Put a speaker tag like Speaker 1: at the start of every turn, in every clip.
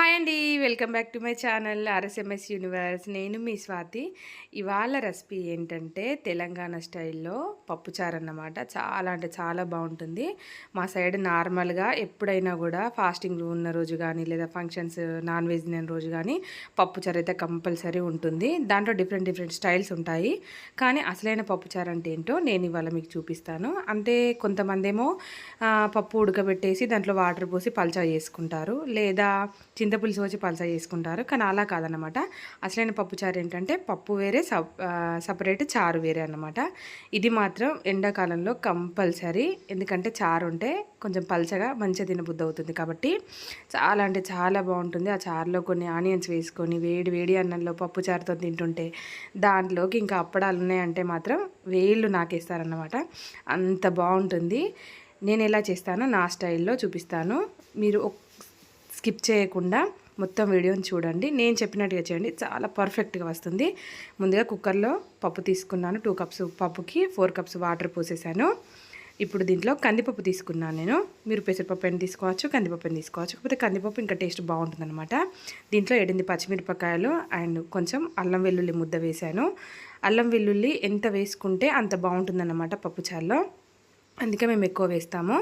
Speaker 1: Hi అండి welcome back to my channel RSMS universe. నేను మీ స్వాతి. ఇవాళ రెసిపీ ఏంటంటే తెలంగాణ స్టైల్లో పప్పుచారు అన్నమాట. చాలా అంటే చాలా బాగుంటుంది. మా సైడ్ నార్మల్గా ఎప్పుడైనా కూడా ఫాస్టింగ్ ఉన్న రోజు కానీ లేదా ఫంక్షన్స్ నాన్ వెజ్ తిన రోజు కానీ పప్పుచారు అయితే కంపల్సరీ ఉంటుంది. దాంట్లో డిఫరెంట్ డిఫరెంట్ స్టైల్స్ ఉంటాయి. కానీ అసలైన పప్పుచారు అంటే ఏంటో నేను ఇవాళ మీకు చూపిస్తాను. అంటే కొంతమంది ఏమో పప్పు ఉడకబెట్టేసి దాంట్లో వాటర్ పోసి పల్చా చేసుకుంటారు. లేదా చింతపులుసు వచ్చి పల్చా చేసుకుంటారు. కానీ అలా కాదనమాట అసలైన పప్పు చారు ఏంటంటే పప్పు వేరే సపరేట్ చారు వేరే అన్నమాట. ఇది మాత్రం ఎండాకాలంలో కంపల్సరీ. ఎందుకంటే చారు ఉంటే కొంచెం పల్చగా మంచిగా తినబుద్ధి అవుతుంది కాబట్టి చాలా అంటే చాలా బాగుంటుంది. ఆ చారులో కొన్ని ఆనియన్స్ వేసుకొని వేడి వేడి అన్నంలో పప్పు చారుతో తింటుంటే దాంట్లోకి ఇంకా అప్పడాలు ఉన్నాయంటే మాత్రం వేళ్ళు నాకేస్తారన్నమాట. అంత బాగుంటుంది. నేను ఎలా చేస్తానో నా స్టైల్లో చూపిస్తాను. మీరు స్కిప్ చేయకుండా మొత్తం వీడియోని చూడండి. నేను చెప్పినట్టుగా చేయండి. చాలా పర్ఫెక్ట్గా వస్తుంది. ముందుగా కుక్కర్లో పప్పు తీసుకున్నాను. టూ కప్స్ పప్పుకి ఫోర్ కప్స్ వాటర్ పోసేసాను. ఇప్పుడు దీంట్లో కందిపప్పు తీసుకున్నాను నేను. మీరు పెసరపప్పు అయినా తీసుకోవచ్చు కందిపప్పు అయినా తీసుకోవచ్చు. కాకపోతే కందిపప్పు ఇంకా టేస్ట్ బాగుంటుందన్నమాట. దీంట్లో ఎడింది పచ్చిమిరపకాయలు అండ్ కొంచెం అల్లం వెల్లుల్లి ముద్ద వేశాను. అల్లం వెల్లుల్లి ఎంత వేసుకుంటే అంత బాగుంటుందన్నమాట పప్పుచారులో అందుకే మేము ఎక్కువ వేస్తాము.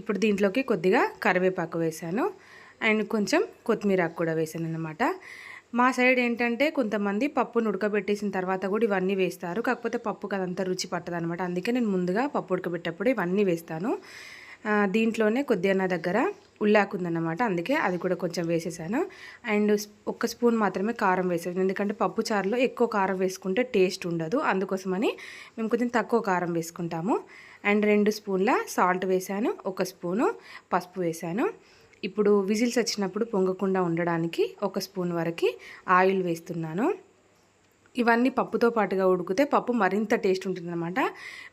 Speaker 1: ఇప్పుడు దీంట్లోకి కొద్దిగా కరివేపాకు వేసాను అండ్ కొంచెం కొత్తిమీర కూడా వేసాను అనమాట మా సైడ్ ఏంటంటే కొంతమంది పప్పును ఉడకబెట్టేసిన తర్వాత కూడా ఇవన్నీ వేస్తారు. కాకపోతే పప్పుకి అదంతా రుచి పట్టదు అనమాట అందుకే నేను ముందుగా పప్పు ఉడకబెట్టేటప్పుడు ఇవన్నీ వేస్తాను. దీంట్లోనే కొద్దిగా నా దగ్గర ఉల్లాకు ఉందన్నమాట. అందుకే అది కూడా కొంచెం వేసేసాను. అండ్ ఒక్క స్పూన్ మాత్రమే కారం వేసాను ఎందుకంటే పప్పు చారులో ఎక్కువ కారం వేసుకుంటే టేస్ట్ ఉండదు. అందుకోసమని మేము కొంచెం తక్కువ కారం వేసుకుంటాము. అండ్ రెండు స్పూన్ల సాల్ట్ వేసాను. ఒక స్పూను పసుపు వేసాను. ఇప్పుడు విజిల్స్ వచ్చినప్పుడు పొంగకుండా ఉండడానికి ఒక స్పూన్ వరకు ఆయిల్ వేస్తున్నాను. ఇవన్నీ పప్పుతో పాటుగా ఉడికితే పప్పు మరింత టేస్ట్ ఉంటుందన్నమాట.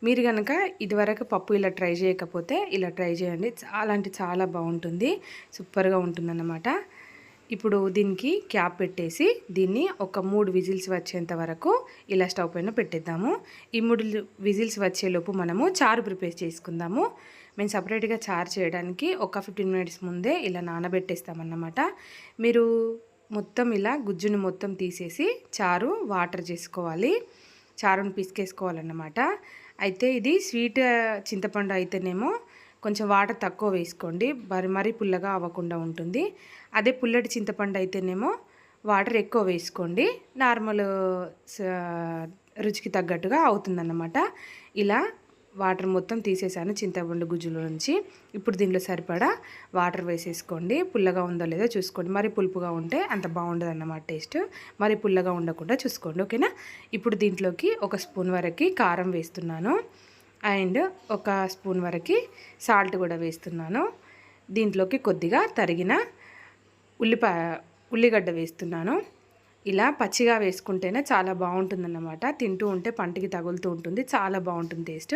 Speaker 1: మీరు కనుక ఇదివరకు పప్పు ఇలా ట్రై చేయకపోతే ఇలా ట్రై చేయండి. చాలా అంటే చాలా బాగుంటుంది. సూపర్గా ఉంటుందన్నమాట. ఇప్పుడు దీనికి క్యాప్ పెట్టేసి దీన్ని ఒక మూడు విజిల్స్ వచ్చేంత వరకు ఇలా స్టవ్ పైన పెట్టేద్దాము. ఈ మూడు విజిల్స్ వచ్చేలోపు మనము చారు ప్రిపేర్ చేసుకుందాము. మేము సపరేట్గా చారు చేయడానికి ఒక ఫిఫ్టీన్ మినిట్స్ ముందే ఇలా నానబెట్టేస్తామన్నమాట. మీరు మొత్తం ఇలా గుజ్జుని మొత్తం తీసేసి చారు వాటర్ చేసుకోవాలి. చారుని పిసికేసుకోవాలన్నమాట. అయితే ఇది స్వీట్ చింతపండు అయితేనేమో కొంచెం వాటర్ తక్కువ వేసుకోండి. మరి మరీ పుల్లగా అవ్వకుండా ఉంటుంది. అదే పుల్లటి చింతపండు అయితేనేమో వాటర్ ఎక్కువ వేసుకోండి. నార్మల్ రుచికి తగ్గట్టుగా అవుతుందన్నమాట. ఇలా వాటర్ మొత్తం తీసేసాను చింతపండు గుజ్జులో నుంచి. ఇప్పుడు దీనిలో సరిపడా వాటర్ వేసేసుకోండి. పుల్లగా ఉందో లేదో చూసుకోండి. మరి పులుపుగా ఉంటే అంత బాగుండదు అన్నమాట టేస్ట్. మరి పుల్లగా ఉండకుండా చూసుకోండి ఓకేనా? ఇప్పుడు దీంట్లోకి ఒక స్పూన్ వరకు కారం వేస్తున్నాను. అండ్ ఒక స్పూన్ వరకు సాల్ట్ కూడా వేస్తున్నాను. దీంట్లోకి కొద్దిగా తరిగిన ఉల్లిపాయ ఉల్లిగడ్డ వేస్తున్నాను. ఇలా పచ్చిగా వేసుకుంటేనే చాలా బాగుంటుందన్నమాట. తింటూ ఉంటే పంటికి తగులుతూ ఉంటుంది. చాలా బాగుంటుంది టేస్ట్.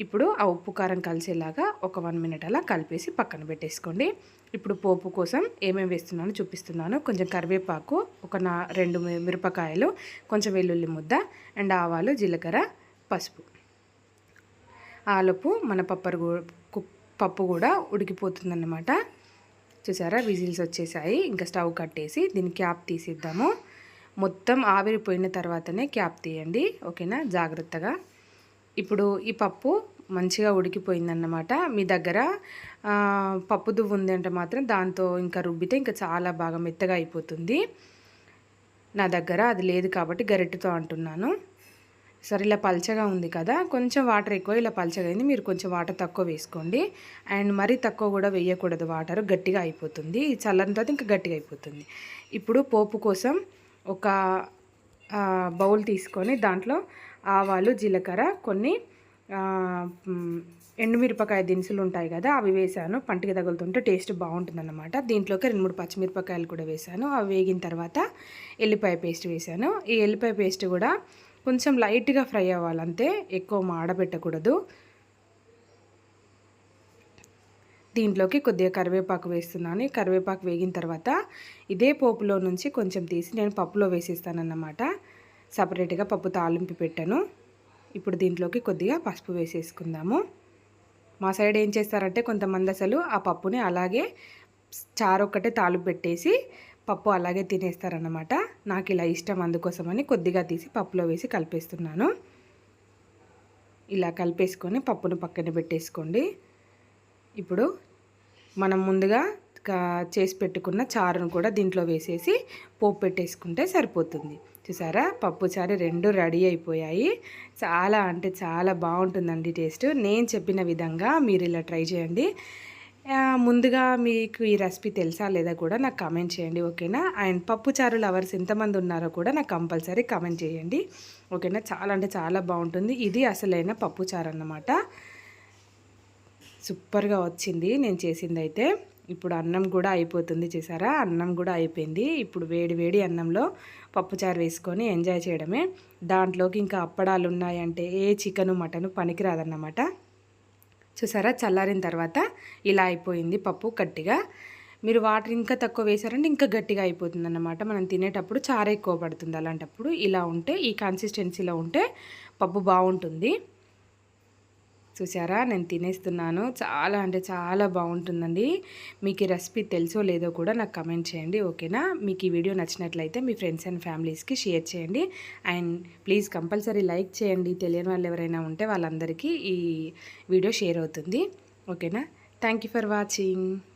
Speaker 1: ఇప్పుడు ఆ ఉప్పు కారం కలిసేలాగా ఒక వన్ మినిట్ అలా కలిపేసి పక్కన పెట్టేసుకోండి. ఇప్పుడు పోపు కోసం ఏమేమి వేస్తున్నానో చూపిస్తున్నాను. కొంచెం కరివేపాకు ఒక నా రెండు మిరపకాయలు కొంచెం వెల్లుల్లి ముద్ద అండ్ ఆవాలు జీలకర్ర పసుపు. ఆలుపు మన పప్పరు కు- పప్పు కూడా ఉడికిపోతుందన్నమాట. చూసారా? విజిల్స్ వచ్చేసాయి. ఇంకా స్టవ్ కట్టేసి దీని క్యాప్ తీసిద్దాము. మొత్తం ఆవిరిపోయిన తర్వాతనే క్యాప్ తీయండి. ఓకేనా? జాగ్రత్తగా. ఇప్పుడు ఈ పప్పు మంచిగా ఉడికిపోయిందన్నమాట. మీ దగ్గర పప్పు దువ్వు ఉంది అంటే మాత్రం దాంతో ఇంకా రుబ్బితే ఇంకా చాలా బాగా మెత్తగా అయిపోతుంది. నా దగ్గర అది లేదు కాబట్టి గరిటెతో అంటున్నాను. సరే ఇలా పల్చగా ఉంది కదా. కొంచెం వాటర్ ఎక్కువ ఇలా పల్చగా అయింది. మీరు కొంచెం వాటర్ తక్కువ వేసుకోండి. అండ్ మరీ తక్కువ కూడా వేయకూడదు. వాటర్ గట్టిగా అయిపోతుంది. చల్లని తర్వాత ఇంకా గట్టిగా అయిపోతుంది. ఇప్పుడు పోపు కోసం ఒక బౌల్ తీసుకొని దాంట్లో ఆవాలు జీలకర్ర కొన్ని ఎండుమిరపకాయ దినుసులు ఉంటాయి కదా అవి వేసాను. పంటికి తగులుతుంటే టేస్ట్ బాగుంటుందన్నమాట. దీంట్లోకి రెండు మూడు పచ్చిమిరపకాయలు కూడా వేసాను. అవి వేగిన తర్వాత ఎల్లిపాయ పేస్ట్ వేసాను. ఈ ఎల్లిపాయ పేస్ట్ కూడా కొంచెం లైట్గా ఫ్రై అవ్వాలంతే ఎక్కువ మాడబెట్టకూడదు. దీంట్లోకి కొద్దిగా కరివేపాకు వేస్తున్నాను. కరివేపాకు వేగిన తర్వాత ఇదే పోపులో నుంచి కొంచెం తీసి నేను పప్పులో వేసేస్తానన్నమాట. సపరేట్గా పప్పు తాలింపు పెట్టాను. ఇప్పుడు దీంట్లోకి కొద్దిగా పసుపు వేసేసుకుందాము. మా సైడ్ ఏం చేస్తారంటే కొంతమంది అసలు ఆ పప్పుని అలాగే చారు ఒక్కటే తాలింపు పెట్టేసి పప్పు అలాగే తినేస్తారన్నమాట. నాకు ఇలా ఇష్టం అందుకోసమని కొద్దిగా తీసి పప్పులో వేసి కలిపేస్తున్నాను. ఇలా కలిపేసుకొని పప్పును పక్కన పెట్టేసుకోండి. ఇప్పుడు మనం ముందుగా చేసి పెట్టుకున్న చారును కూడా దీంట్లో వేసేసి పోపు పెట్టేసుకుంటే సరిపోతుంది. చూసారా? పప్పు చారు రెండు రెడీ అయిపోయాయి. చాలా అంటే చాలా బాగుంటుందండి టేస్ట్. నేను చెప్పిన విధంగా మీరు ఇలా ట్రై చేయండి. ముందుగా మీకు ఈ రెసిపీ తెలుసా లేదా కూడా నాకు కామెంట్ చేయండి ఓకేనా? అండ్ పప్పు చారు లవర్స్ ఎంతమంది ఉన్నారో కూడా నాకు కంపల్సరీ కామెంట్ చేయండి. ఓకేనా? చాలా అంటే చాలా బాగుంటుంది. ఇది అసలైన పప్పు చారు అన్నమాట. సూపర్గా వచ్చింది నేను చేసింది అయితే ఇప్పుడు అన్నం కూడా అయిపోతుంది చేసారా? అన్నం కూడా అయిపోయింది. ఇప్పుడు వేడి వేడి అన్నంలో పప్పుచారు వేసుకొని ఎంజాయ్ చేయడమే. దాంట్లోకి ఇంకా అప్పడాలు ఉన్నాయంటే ఏ చికెను మటను పనికిరాదన్నమాట. చూసారా? చల్లారిన తర్వాత ఇలా అయిపోయింది పప్పు గట్టిగా. మీరు వాటర్ ఇంకా తక్కువ వేసారంటే ఇంకా గట్టిగా అయిపోతుంది అన్నమాట మనం తినేటప్పుడు చారు ఎక్కువ పడుతుంది అలాంటప్పుడు. ఇలా ఉంటే ఈ కన్సిస్టెన్సీలో ఉంటే పప్పు బాగుంటుంది. చూసారా? నేను తినేస్తున్నాను. చాలా అంటే చాలా బాగుంటుందండి. మీకు ఈ రెసిపీ తెలుసో లేదో కూడా నాకు కమెంట్ చేయండి ఓకేనా? మీకు ఈ వీడియో నచ్చినట్లయితే మీ ఫ్రెండ్స్ అండ్ ఫ్యామిలీస్కి షేర్ చేయండి. అండ్ ప్లీజ్ కంపల్సరీ లైక్ చేయండి. తెలియని వాళ్ళు ఎవరైనా ఉంటే వాళ్ళందరికీ ఈ వీడియో షేర్ అవుతుంది. ఓకేనా? Thank you for watching.